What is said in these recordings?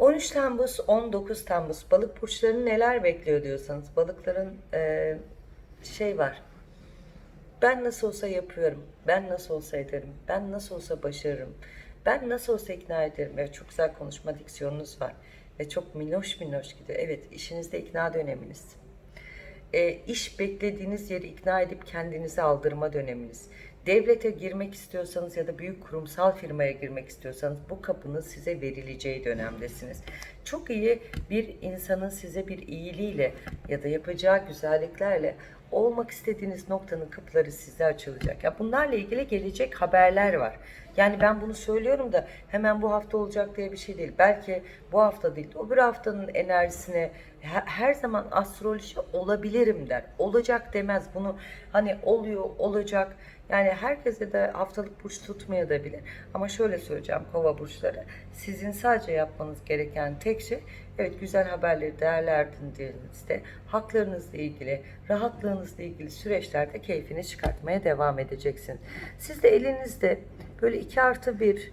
13 Temmuz, 19 Temmuz balık burçlarını neler bekliyor diyorsanız balıkların e, şey var. Ben nasıl olsa yapıyorum. Ben nasıl olsa ederim. Ben nasıl olsa başarırım. Ben nasıl olsa ikna ederim. Evet çok güzel konuşma diksiyonunuz var. Ve çok minnoş minnoş gidiyor. Evet işinizde ikna döneminiz. E, iş beklediğiniz yeri ikna edip kendinizi aldırma döneminiz. Devlete girmek istiyorsanız ya da büyük kurumsal firmaya girmek istiyorsanız bu kapının size verileceği dönemdesiniz. Çok iyi bir insanın size bir iyiliğiyle ya da yapacağı güzelliklerle olmak istediğiniz noktanın kapıları size açılacak. Ya bunlarla ilgili gelecek haberler var. Yani ben bunu söylüyorum da hemen bu hafta olacak diye bir şey değil. Belki bu hafta değil, o bir haftanın enerjisine he- her zaman astroloji olabilirim der. Olacak demez. Bunu hani oluyor, olacak. Yani herkese de haftalık burç tutmaya da bilir. Ama şöyle söyleyeceğim kova burçları. Sizin sadece yapmanız gereken tek şey evet güzel haberleri değerlendirdiğinizde haklarınızla ilgili, rahatlığınızla ilgili süreçlerde keyfini çıkartmaya devam edeceksiniz. Siz de elinizde böyle 2 artı 1,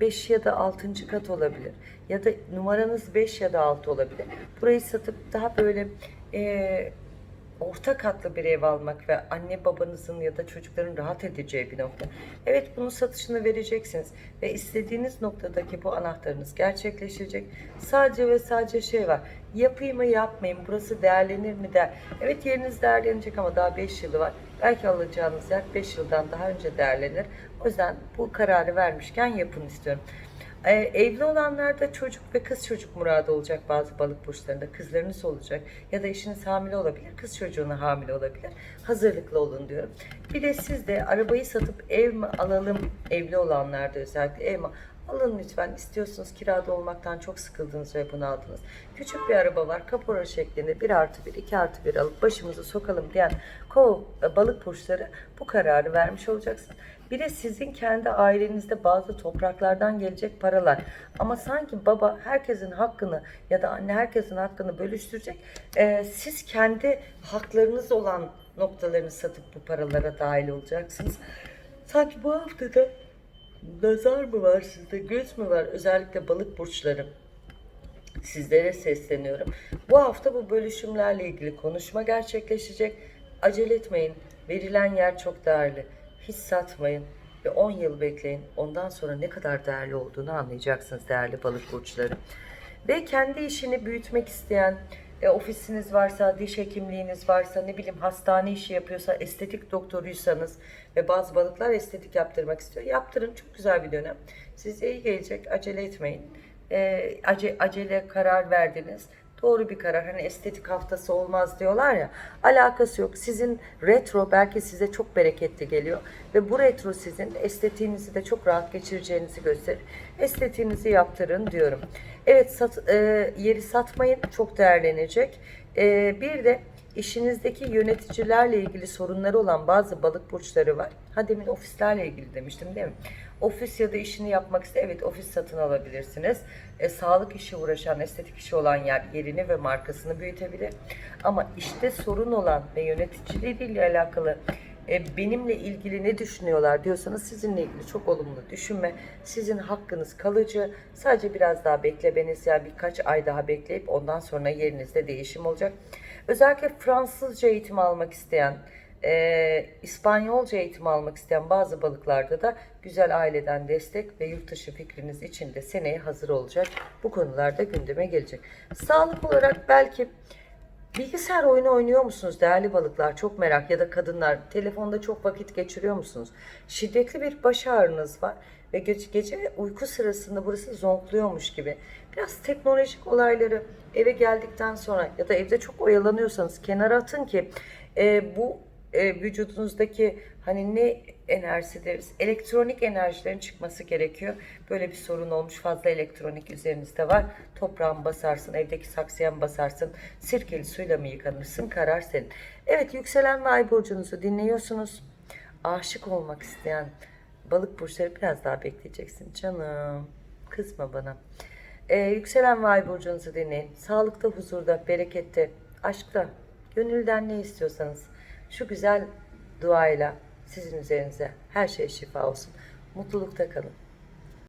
5 ya da 6. kat olabilir. Ya da numaranız 5 ya da 6 olabilir. Burayı satıp daha böyle e, orta katlı bir ev almak ve anne babanızın ya da çocukların rahat edeceği bir nokta. Evet bunun satışını vereceksiniz ve istediğiniz noktadaki bu anahtarınız gerçekleşecek. Sadece ve sadece şey var. Yapayım mı yapmayayım burası değerlenir mi der. Evet yeriniz değerlenecek ama daha 5 yılı var. Belki alacağınız yer 5 yıldan daha önce değerlenir. O yüzden bu kararı vermişken yapın istiyorum. Ee, evli olanlarda çocuk ve kız çocuk muradı olacak bazı balık burçlarında. Kızlarınız olacak ya da eşiniz hamile olabilir, kız çocuğuna hamile olabilir. Hazırlıklı olun diyorum. Bir de siz de arabayı satıp ev mi alalım evli olanlarda özellikle ev mi Alın lütfen. İstiyorsunuz kirada olmaktan çok sıkıldınız ve bunu aldınız. Küçük bir araba var. Kapora şeklinde 1 artı 1, 2 artı 1 alıp başımızı sokalım diyen kov e, balık burçları bu kararı vermiş olacaksınız. Bir de sizin kendi ailenizde bazı topraklardan gelecek paralar. Ama sanki baba herkesin hakkını ya da anne herkesin hakkını bölüştürecek. Ee, siz kendi haklarınız olan noktalarını satıp bu paralara dahil olacaksınız. Sanki bu haftada nazar mı var sizde, göz mü var? Özellikle balık burçları. Sizlere sesleniyorum. Bu hafta bu bölüşümlerle ilgili konuşma gerçekleşecek. Acele etmeyin. Verilen yer çok değerli. Hiç satmayın ve 10 yıl bekleyin. Ondan sonra ne kadar değerli olduğunu anlayacaksınız değerli balık burçları. Ve kendi işini büyütmek isteyen, e, ofisiniz varsa, diş hekimliğiniz varsa, ne bileyim hastane işi yapıyorsa, estetik doktoruysanız ve bazı balıklar estetik yaptırmak istiyor. Yaptırın çok güzel bir dönem. Size iyi gelecek, acele etmeyin. E, ace, acele karar verdiniz. Doğru bir karar. Hani estetik haftası olmaz diyorlar ya. Alakası yok. Sizin retro belki size çok bereketli geliyor. Ve bu retro sizin estetiğinizi de çok rahat geçireceğinizi gösterir. Estetiğinizi yaptırın diyorum. Evet sat, e, yeri satmayın. Çok değerlenecek. E, bir de işinizdeki yöneticilerle ilgili sorunları olan bazı balık burçları var. Ha demin ofislerle ilgili demiştim değil mi? Ofis ya da işini yapmak iste evet ofis satın alabilirsiniz. E, sağlık işi uğraşan, estetik işi olan yer yerini ve markasını büyütebilir. Ama işte sorun olan ve yöneticileriyle alakalı e, benimle ilgili ne düşünüyorlar diyorsanız sizinle ilgili çok olumlu düşünme. Sizin hakkınız kalıcı. Sadece biraz daha beklemeniz yani birkaç ay daha bekleyip ondan sonra yerinizde değişim olacak. Özellikle Fransızca eğitim almak isteyen, e, İspanyolca eğitim almak isteyen bazı balıklarda da güzel aileden destek ve yurt dışı fikriniz için de seneye hazır olacak. Bu konularda gündeme gelecek. Sağlık olarak belki Bilgisayar oyunu oynuyor musunuz değerli balıklar? Çok merak ya da kadınlar telefonda çok vakit geçiriyor musunuz? Şiddetli bir baş ağrınız var ve gece, gece uyku sırasında burası zonkluyormuş gibi. Biraz teknolojik olayları eve geldikten sonra ya da evde çok oyalanıyorsanız kenara atın ki e, bu e, vücudunuzdaki hani ne enerjisi deriz elektronik enerjilerin çıkması gerekiyor. Böyle bir sorun olmuş fazla elektronik üzerinizde var. Toprağın basarsın, evdeki saksıya mı basarsın, sirkeli suyla mı yıkanırsın karar senin. Evet yükselen ve ay burcunuzu dinliyorsunuz. Aşık olmak isteyen balık burçları biraz daha bekleyeceksin canım. Kızma bana. Ee, yükselen ve ay burcunuzu dinleyin. Sağlıkta, huzurda, berekette, aşkta, gönülden ne istiyorsanız şu güzel duayla sizin üzerinize her şey şifa olsun. Mutlulukta kalın.